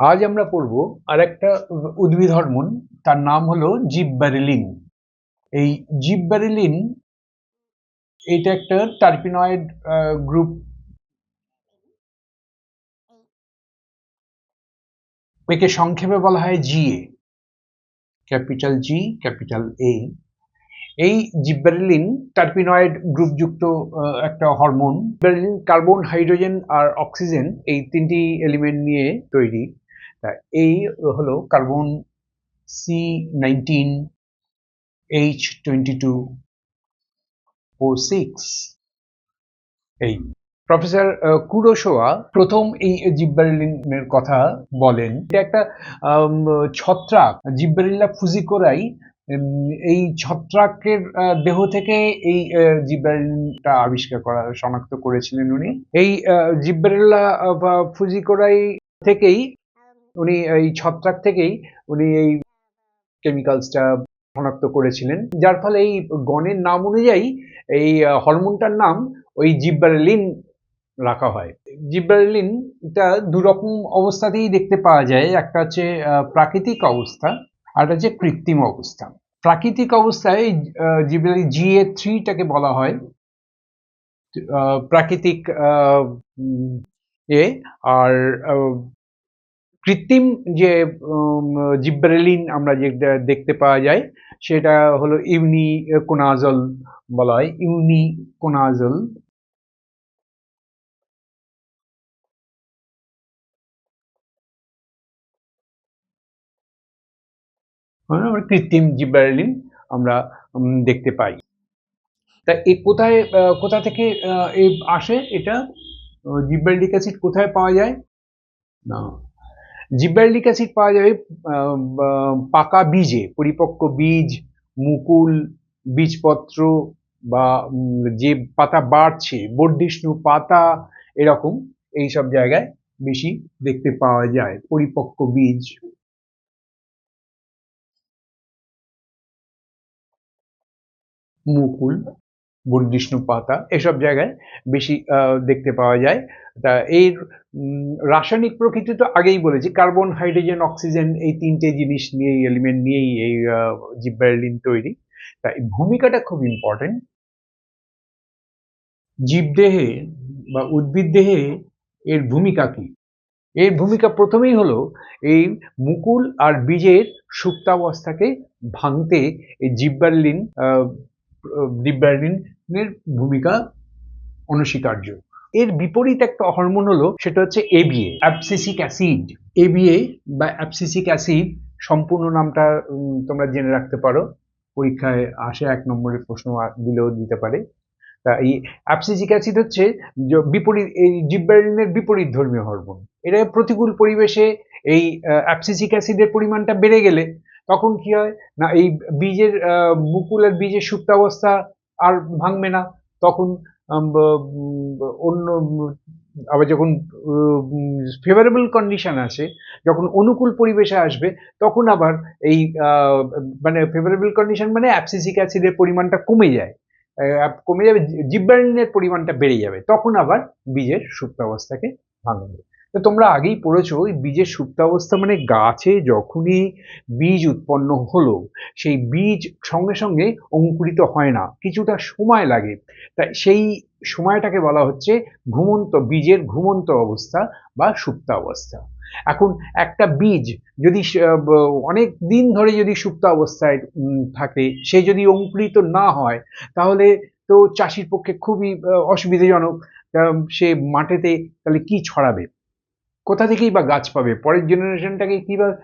আজ আমরা পড়ব আর একটা উদ্ভিদ হরমোন তার নাম হলো জিবব্যারিলিন এই জিবব্যারিলিন এটা একটা টার্পিনয়েড গ্রুপ। একে সংক্ষেপে বলা হয় GA capital G, capital A. এই জিব্বারিলিন টার্পিনয়েড গ্রুপযুক্ত একটা হরমোন। কার্বন, হাইড্রোজেন আর অক্সিজেন এই তিনটি এলিমেন্ট নিয়ে তৈরি। এই হলো carbon C nineteen H twenty two O six. এই প্রফেসর কুরোশোয়া প্রথম এই জিব্বারিলিনের কথা বলেন। এটা একটা ছত্রাক জিব্বারিল্লা ফুজিকোরাই এই ছত্রাকের দেহ থেকে এই জিব্বারিলিনটা আবিষ্কার করা, শনাক্ত করেছিলেন উনি। এই জিব্বারিল্লা ফুজিকোরাই থেকেই উনি এই ছত্রাক থেকেই উনি এই কেমিক্যালসটা শনাক্ত করেছিলেন। যার ফলে এই গণের নাম অনুযায়ী এই হরমোনটার নাম ওই জিব্বারেলিন রাখা হয়। জিব্বারেলিনটা দুরকম অবস্থাতেই দেখতে পাওয়া যায়। একটা হচ্ছে প্রাকৃতিক অবস্থা, আর একটা হচ্ছে কৃত্রিম অবস্থা। প্রাকৃতিক অবস্থায় জিব্বারেলিন জি এ থ্রিটাকে বলা হয়। প্রাকৃতিক এ, আর কৃত্রিম যে জিব্বারেলিন আমরা যে দেখতে পাওয়া যায়, সেটা হলো ইউনিকোনাজল বলা হয়, ইউনিকোনাজল। মানে আমরা কৃত্রিম জিব্বারেলিন আমরা দেখতে পাই। তা এ কোথায় কোথা থেকে এ আসে এটা? জিব্বারেলিক অ্যাসিড কোথায় পাওয়া যায়? না। জিব্বারেলিক অ্যাসিড পাওয়া যাবে পাকা বীজে, পরিপক্ক বীজ, মুকুল, বীজপত্র বা যে পাতা বাড়ছে বর্ধিষ্ণু পাতা এরকম এই সব জায়গায় বেশি দেখতে পাওয়া যায়, পরিপক্ক বীজ। মুকুল। বর্ধিষ্ণু পাতা, এসব জায়গায় বেশি দেখতে পাওয়া যায়। তা এর রাসায়নিক প্রকৃতি তো আগেই বলেছি, কার্বন, হাইড্রোজেন, অক্সিজেন এই তিনটে জিনিস নিয়েই এলিমেন্ট নিয়েই এই জিব্বারেলিন তৈরি। তা এই ভূমিকাটা খুব ইম্পর্টেন্ট জীবদেহে বা উদ্ভিদ দেহে এর ভূমিকা কি? এর ভূমিকা প্রথমেই হলো এই মুকুল আর বীজের সুপ্তাবস্থাকে ভাঙতে এই জিব্বারলিন জিব্বারলিনের ভূমিকা অনস্বীকার্য। এর বিপরীত একটা হরমোন হলো, সেটা হচ্ছে এবিএ অ্যাবসিসিক অ্যাসিড এবিএ বা অ্যাবসিসিক অ্যাসিড সম্পূর্ণ নামটা তোমরা জেনে রাখতে পারো। পরীক্ষায় আসে এক নম্বরের প্রশ্ন দিলেও দিতে পারে। তা এই অ্যাবসিসিক অ্যাসিড হচ্ছে বিপরীত, এই জিব্বারেলিনের বিপরীত ধর্মীয় হরমোন এটা প্রতিকূল পরিবেশে এই অ্যাবসিসিক অ্যাসিডের পরিমাণটা বেড়ে গেলে তখন কি হয়? না, এই বীজের মুকুল আর বীজের সুপ্তাবস্থা আর ভাঙবে না। তখন অন্য, আবার যখন ফেভারেবল কন্ডিশন আসে, যখন অনুকূল পরিবেশে আসবে, তখন আবার এই মানে ফেভারেবল কন্ডিশন মানে অ্যাবসিসিক অ্যাসিডের পরিমাণটা কমে যায়। কমে যাবে জিব্বারিনের পরিমাণটা বেড়ে যাবে। তখন আবার বীজের সুপ্তাবস্থাকে ভাঙবে। তো তোমরা আগেই পড়েছো ওই বীজের সুপ্তাবস্থা মানে গাছে যখনই বীজ উৎপন্ন হলো, সেই বীজ সঙ্গে সঙ্গে অঙ্কুরিত হয় না, কিছুটা সময় লাগে। তাই সেই সময়টাকে বলা হচ্ছে ঘুমন্ত, বীজের ঘুমন্ত অবস্থা বা সুপ্তাবস্থা। এখন একটা বীজ যদি অনেক দিন ধরে যদি সুপ্ত অবস্থায় থাকে, সে যদি অঙ্কুরিত না হয়, তাহলে তো চাষির পক্ষে খুবই অসুবিধাজনক। সে মাটিতে তাহলে কি ছড়াবে? কোথা থেকেই বা গাছ পাবে? পরের জেনারেশনটাকে কীভাবে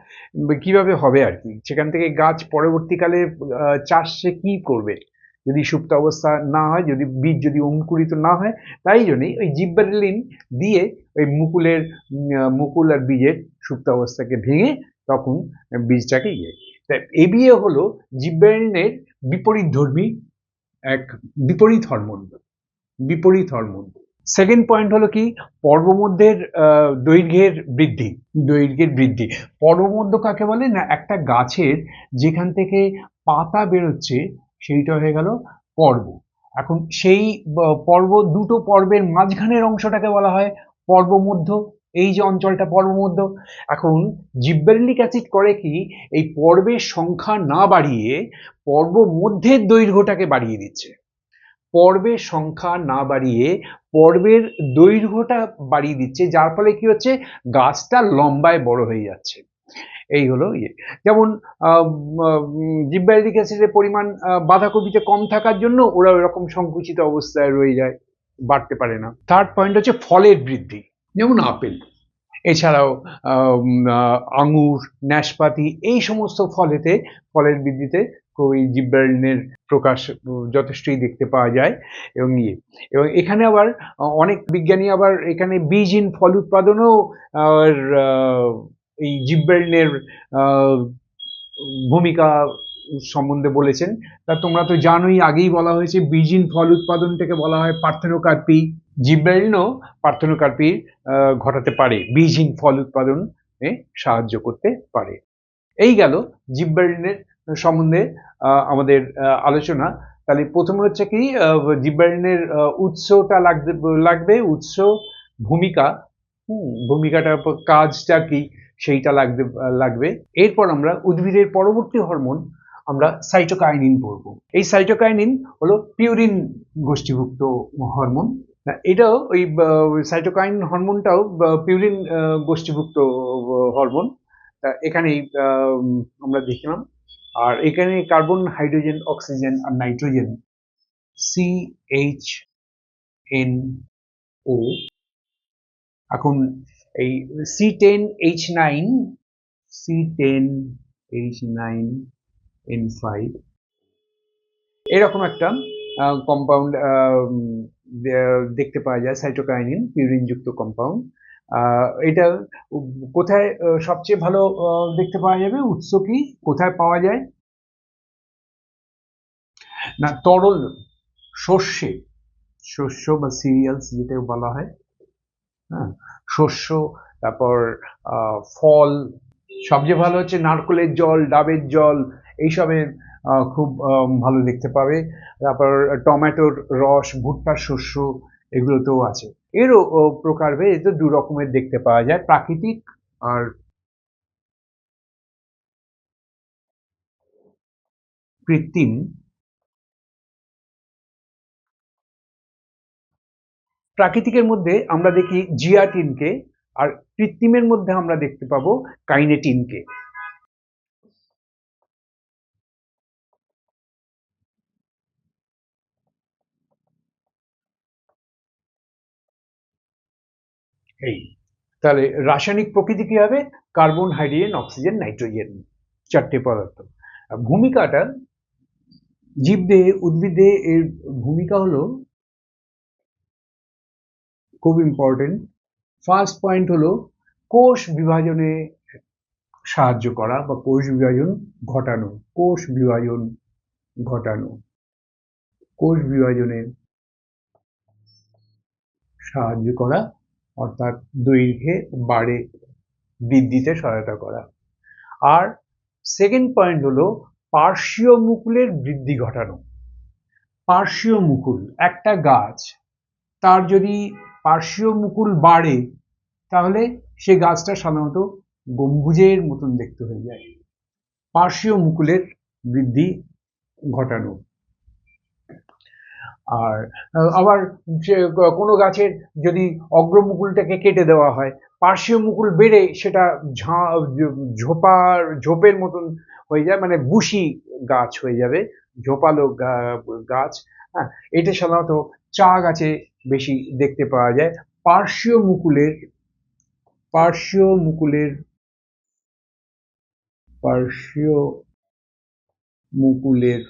কীভাবে হবে আর কি? সেখান থেকে গাছ পরবর্তীকালে চাষ সে কী করবে? যদি সুপ্ত অবস্থা না হয়, যদি বীজ যদি অঙ্কুরিত না হয়, তাই জন্যই ওই জিব্বারেলিন দিয়ে ওই মুকুলের মুকুল আর বীজের সুপ্ত অবস্থাকে ভেঙে তখন বীজটাকে ইয়ে তাই এবিএ হলো জিব্বারেলিনের বিপরীত ধর্মী এক, বিপরীত হরমোন বিপরীত হরমোন সেকেন্ড পয়েন্ট হলো কি? পর্বমধ্যের দৈর্ঘ্যের বৃদ্ধি। দৈর্ঘ্যের বৃদ্ধি। পর্বমধ্য কাকে বলে? না, একটা গাছের যেখান থেকে পাতা বেরোচ্ছে, সেইটা হয়ে গেল পর্ব। এখন সেই পর্ব দুটো পর্বের মাঝখানের অংশটাকে বলা হয় পর্বমধ্য। এই যে অঞ্চলটা পর্বমধ্য। এখন জিব্বেরেলিক অ্যাসিড করে কি? এই পর্বের সংখ্যা না বাড়িয়ে পর্ব মধ্যের দৈর্ঘ্যটাকে বাড়িয়ে দিচ্ছে। পর্বের সংখ্যা না বাড়িয়ে পর্বের দৈর্ঘ্যটা বাড়িয়ে দিচ্ছে, যার ফলে কি হচ্ছে? গাছটা লম্বায় বড় হয়ে যাচ্ছে। এই হলো ইয়ে। যেমন জিব্বাইলিক অ্যাসিডের পরিমাণ বাঁধাকপিতে কম থাকার জন্য ওরা এরকম সংকুচিত অবস্থায় রয়ে যায়, বাড়তে পারে না। থার্ড পয়েন্ট হচ্ছে ফলের বৃদ্ধি। যেমন আপেল, এছাড়াও আঙুর, নাশপাতি, এই সমস্ত ফলেতে, ফলের বৃদ্ধিতে ওই জিব্বারিনের প্রকাশ, যথেষ্টই দেখতে পাওয়া যায় এবং ইয়ে। এবং এখানে আবার অনেক বিজ্ঞানী আবার এখানে বীজ ইন ফল উৎপাদনও এই জিব্বারিনের ভূমিকা সম্বন্ধে বলেছেন। তা তোমরা তো জানোই, আগেই বলা হয়েছে বীজহীন ফল উৎপাদনটাকে বলা হয় পার্থেনোকার্পি। জিব্বারিনও পার্থেনোকার্পি ঘটাতে পারে বীজহীন ফল উৎপাদনে সাহায্য করতে পারে। এই গেল জিব্বারিনের সম্বন্ধে আমাদের আলোচনা। তাহলে প্রথমে হচ্ছে কি আহ, উৎসটা লাগবে লাগবে উৎস ভূমিকা। ভূমিকাটা কাজটা কি সেইটা লাগবে লাগবে। এরপর আমরা উদ্ভিদের পরবর্তী হরমোন আমরা সাইটোকাইনিন পড়ব। এই সাইটোকাইনিন হলো পিউরিন গোষ্ঠীভুক্ত হরমোন। এটাও ওই সাইটোকাইন হরমোনটাও পিউরিন গোষ্ঠীভুক্ত হরমোন। এখানেই আমরা দেখলাম। আর এখানে কার্বন হাইড্রোজেন অক্সিজেন আর nitrogen C H N O এখন এই C ten H nine C ten H nine N five এরকম একটা কম্পাউন্ড দেখতে পাওয়া যায় সাইটোকাইনিন পিউরিনযুক্ত কম্পাউন্ড এটা কোথায় সবচেয়ে ভালো দেখতে পাওয়া যাবে? উৎস কি? কোথায় পাওয়া যায়? না, তরল শস্যে, শস্য বা সিরিয়ালস যেটা বলা হয় হ্যাঁ শস্য, তারপর ফল, সবচেয়ে ভালো হচ্ছে নারকেলের জল, ডাবের জল, এইসবের খুব ভালো দেখতে পাবে। তারপর, টমেটোর রস, ভুট্টার শস্য, এগুলোতেও আছে। এরও ও, প্রকারভেদ এতে দু রকমের দেখতে পাওয়া যায়। প্রাকৃতিক আর কৃত্রিম। প্রাকৃতিকের মধ্যে আমরা দেখি জিয়াটিনকে আর কৃত্রিমের মধ্যে আমরা দেখতে পাবো কাইনেটিনকে। এই। তাহলে রাসায়নিক প্রকৃতি কি হবে? কার্বন, হাইড্রোজেন, অক্সিজেন, নাইট্রোজেন চারটে পদার্থ। ভূমিকাটা জীবদেহে, উদ্ভিদে এর ভূমিকা হলো খুব ইম্পর্টেন্ট ফার্স্ট পয়েন্ট হলো কোষ বিভাজনে সাহায্য করা বা কোষ বিভাজন ঘটানো। কোষ বিভাজন ঘটানো। কোষ বিভাজনে সাহায্য করা অর্থাৎ দৈর্ঘ্যে বাড়ে বৃদ্ধিতে সহায়তা করা। আর সেকেন্ড পয়েন্ট হলো পার্শ্বীয় মুকুলের বৃদ্ধি ঘটানো। পার্শ্বীয় মুকুল, একটা গাছ, তার যদি পার্শ্বীয় মুকুল বাড়ে, তাহলে সে গাছটা সাধারণত গম্বুজের মতন দেখতে হয়ে যায়। পার্শ্বীয় মুকুলের বৃদ্ধি ঘটানো। আর আবার কোনো গাছের যদি অগ্রমুকুলটাকে কেটে দেওয়া হয়, পার্শ্বীয় মুকুল বেড়ে সেটা ঝোপার, ঝোপের মতন হয়ে যায় মানে বুশি গাছ হয়ে যাবে, ঝোপালো গাছ হ্যাঁ এটা সাধারণত চা গাছে বেশি দেখতে পাওয়া যায়। পার্শ্বীয় মুকুলের পার্শ্বীয় মুকুলের পার্শ্বীয় মুকুলের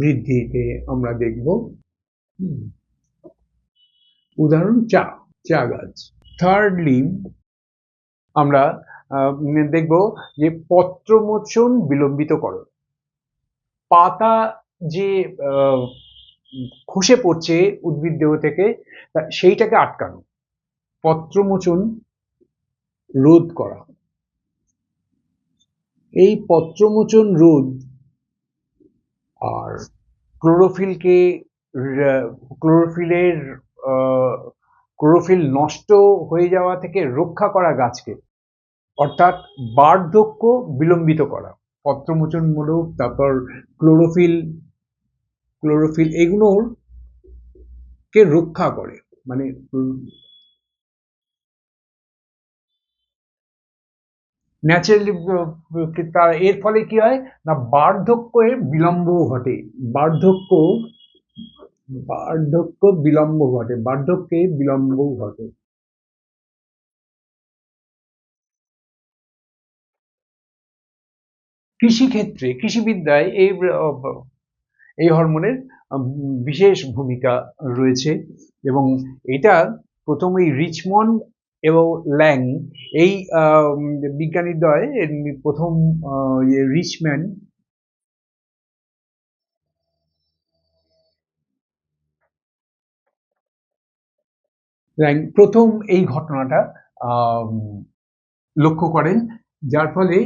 বৃদ্ধিতে আমরা দেখব। উদাহরণ চা চা গাছ। থার্ডলি আমরা দেখব যে পত্রমোচন বিলম্বিতকরণ। পাতা যে খসে পড়ছে উদ্ভিদ দেহ থেকে সেইটাকে আটকানো। পত্রমোচন রোধ করা। এই পত্রমোচন রোধ আর ক্লোরোফিলকে ক্লোরোফিলের ক্লোরোফিল নষ্ট হয়ে যাওয়া থেকে রক্ষা করা গাছকে, অর্থাৎ বার্ধক্য বিলম্বিত করা পত্রমোচনমূলক তারপর ক্লোরোফিল ক্লোরোফিল এগুলোর কে রক্ষা করে মানে ন্যাচারালি তার এর ফলে কি হয়? না, বার্ধক্যের বিলম্ব ঘটে। বার্ধক্য বার্ধক্য বিলম্ব ঘটে। বার্ধক্যে বিলম্ব ঘটে। কৃষিক্ষেত্রে, কৃষিবিদ্যায় এই এই হরমোনের বিশেষ ভূমিকা রয়েছে এবং এটা প্রথমেই রিচমন্ড এবং ল্যাং এই বিজ্ঞানীদ্বয় প্রথম রিচম্যান প্রথম এই ঘটনাটা লক্ষ্য করেন। যার ফলে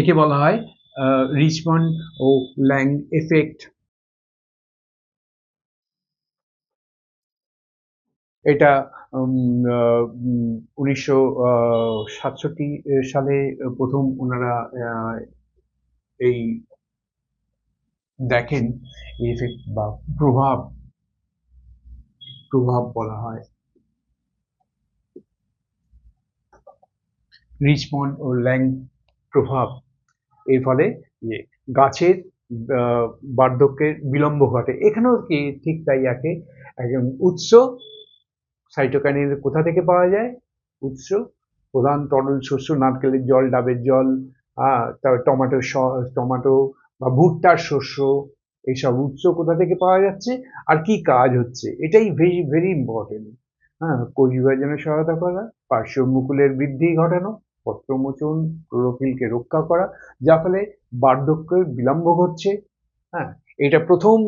একে বলা হয় রিচমন্ড ও ল্যাং এফেক্ট এটা উনিশশো সাতষট্টি সালে প্রথম ওনারা এই দেখেন এফেক্ট বা প্রভাব প্রভাব বলা হয়। রিচমন্ড ও ল্যাং প্রভাব, এর ফলে ইয়ে গাছের বার্ধক্যের বিলম্ব ঘটে। এখানেও কি ঠিক তাই একে, একজন উৎস সাইটোকাইনিন কোথা থেকে পাওয়া যায়? উৎস? প্রধান তরল শস্য নারকেলের জল, ডাবের জল তারপর টমেটো টমেটো বা ভুট্টার শস্য, এইসব উৎস কোথা থেকে পাওয়া যাচ্ছে? আর কি কাজ হচ্ছে? এটাই ভেরি ভেরি ইম্পর্টেন্ট হ্যাঁ কোষ বিভাজনে সহায়তা করা, পার্শ্ব মুকুলের বৃদ্ধি ঘটানো, পত্রমোচন, ক্লোরোফিলকে রক্ষা করা, যা ফলে বার্ধক্যের বিলম্ব ঘটছে। হ্যাঁ এটা প্রথম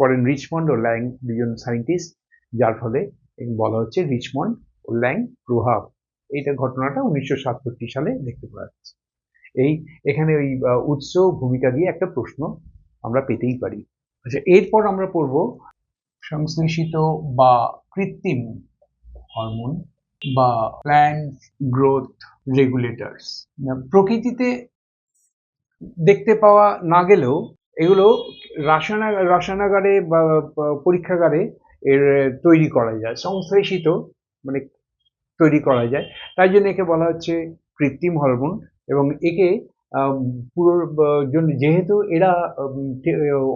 করেন রিচমন্ড ও ল্যাং, দুজন সায়েন্টিস্ট যার ফলে বলা হচ্ছে রিচমন্ড ল্যাং প্রভাব। এইটা ঘটনাটা উনিশশো সালে দেখতে পাওয়া যাচ্ছে। এই এখানে ওই উৎস ভূমিকা দিয়ে একটা প্রশ্ন আমরা পেতেই পারি। আচ্ছা এরপর আমরা পড়ব সংশ্লেষিত বা কৃত্রিম হরমোন বা প্ল্যান্ট গ্রোথ রেগুলেটরস প্রকৃতিতে দেখতে পাওয়া না গেলেও এগুলো রসায়না, রসায়নাগারে বা, পরীক্ষাগারে এর তৈরি করা যায়, সংশ্লেষিত মানে তৈরি করা যায়। তাই জন্য একে বলা হচ্ছে কৃত্রিম হরমোন এবং একে পুরো জন্য যেহেতু এরা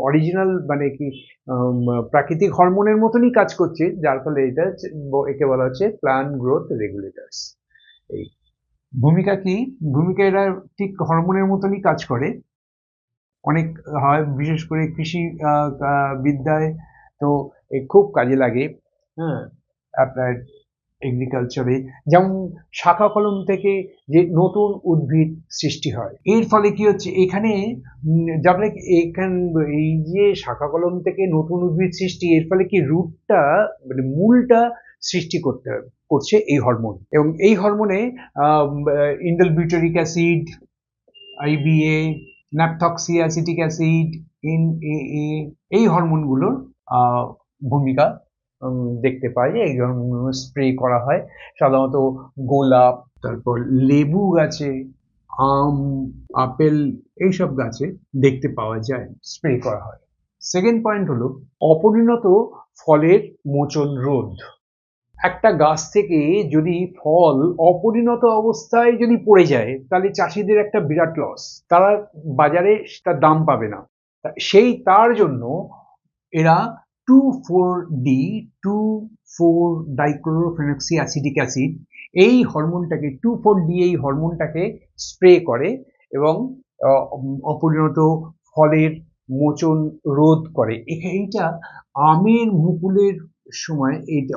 অরিজিনাল মানে কি প্রাকৃতিক হরমোনের মতনই কাজ করছে, যার ফলে এটা একে বলা হচ্ছে প্লান গ্রোথ রেগুলেটার্স এই ভূমিকা কি? ভূমিকা এরা ঠিক হরমোনের মতনই কাজ করে। অনেক হয়, বিশেষ করে কৃষি বিদ্যায় তো এ খুব কাজে লাগে হ্যাঁ আপনার এগ্রিকালচারে যেমন শাখা কলম থেকে যে নতুন উদ্ভিদ সৃষ্টি হয়, এর ফলে কি হচ্ছে? এখানে যারা এখান, এই যে শাখা কলম থেকে নতুন উদ্ভিদ সৃষ্টি, এর ফলে কি রুটটা মানে মূলটা সৃষ্টি করতে, করছে এই হরমোন এবং এই হরমোনে indole butyric acid IBA naphthoxy acetic acid N A এই হরমোনগুলোর ভূমিকা দেখতে পাই। এই ধরনের স্প্রে করা হয়। সাধারণত গোলাপ, তারপর লেবু গাছে, আম, আপেল এইসব গাছে দেখতে পাওয়া যায় স্প্রে করা হয়। সেকেন্ড পয়েন্ট হলো, অপরিণত ফলের মোচন রোধ। একটা গাছ থেকে যদি ফল অপরিণত অবস্থায় যদি পড়ে যায়, তাহলে চাষিদের একটা বিরাট লস তারা বাজারে তার দাম পাবে না। সেই তার জন্য এরা two four D two four dichlorophenoxy acidic acid এই হরমোনটাকে টু ফোর ডি এই হরমোনটাকে স্প্রে করে এবং অপরিণত ফলের মোচন রোধ করে। এইটা আমের মুকুলের সময় এইটা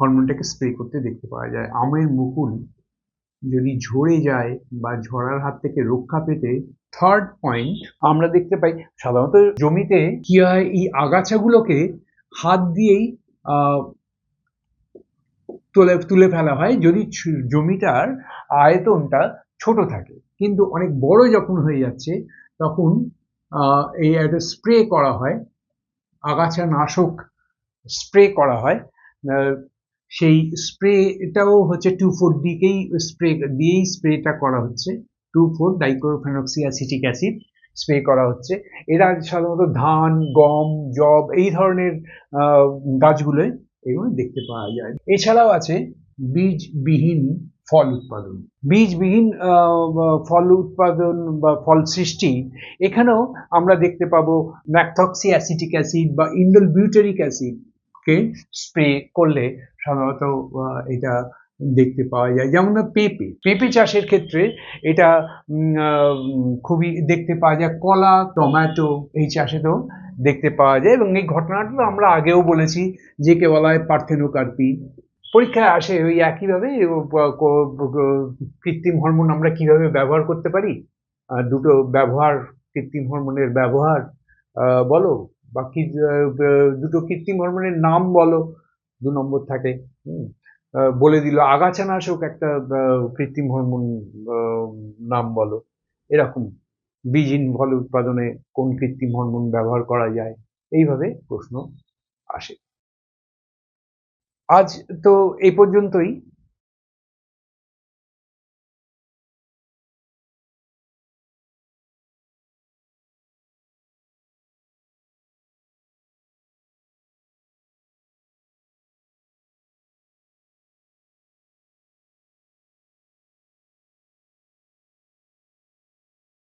হরমোনটাকে স্প্রে করতে দেখতে পাওয়া যায়। আমের মুকুল যদি ঝরে যায় বা ঝরার হাত থেকে রক্ষা পেতে থার্ড পয়েন্ট আমরা দেখতে পাই সাধারণত জমিতে কি হয় এই আগাছাগুলোকে হাত দিয়েই তুলে তুলে ফেলা হয় যদি জমিটার আয়তনটা ছোট থাকে। কিন্তু অনেক বড় যখন হয়ে যাচ্ছে, তখন এই একটা স্প্রে করা হয় আগাছা নাশক স্প্রে করা হয় সেই স্প্রেটাও হচ্ছে টু ফোর দিকেই স্প্রে, দিয়েই স্প্রেটা করা হচ্ছে। Two four dichlorophenoxy acetic acid spray করা হচ্ছে। এরা সাধারণত ধান, গম জব এই ধরনের গাছগুলোয় এগুলো দেখতে পাওয়া যায়। এছাড়াও আছে বীজবিহীন ফল উৎপাদন। বীজবিহীন ফল উৎপাদন বা ফল সৃষ্টি, এখানেও আমরা দেখতে পাবো ম্যাকথক্সি অ্যাসিটিক অ্যাসিড বা ইন্ডোল বিউটারিক অ্যাসিড কে স্প্রে করলে সাধারণত এটা দেখতে পাওয়া যায়। যেমন পেঁপে। পেঁপে চাষের ক্ষেত্রে এটা খুবই দেখতে পাওয়া যায়। কলা, টমেটো এই চাষেতেও দেখতে পাওয়া যায় এবং এই ঘটনাটা আমরা আগেও বলেছি যে কে বলা হয় পার্থেনোকার্পি। পরীক্ষায় আসে ওই একইভাবে কৃত্রিম হরমোন আমরা কীভাবে ব্যবহার করতে পারি? দুটো ব্যবহার, কৃত্রিম হরমোনের ব্যবহার বলো? বাকি দুটো কৃত্রিম হরমোনের নাম বলো। দু নম্বর থাকে। হুম। বলে দিল আগাছানাশক একটা কৃত্রিম হরমোন নাম বলো। এরকম বীজহীন ফল উৎপাদনে কোন কৃত্রিম হরমোন ব্যবহার করা যায়? এইভাবে প্রশ্ন আসে। আজ তো এই পর্যন্তই।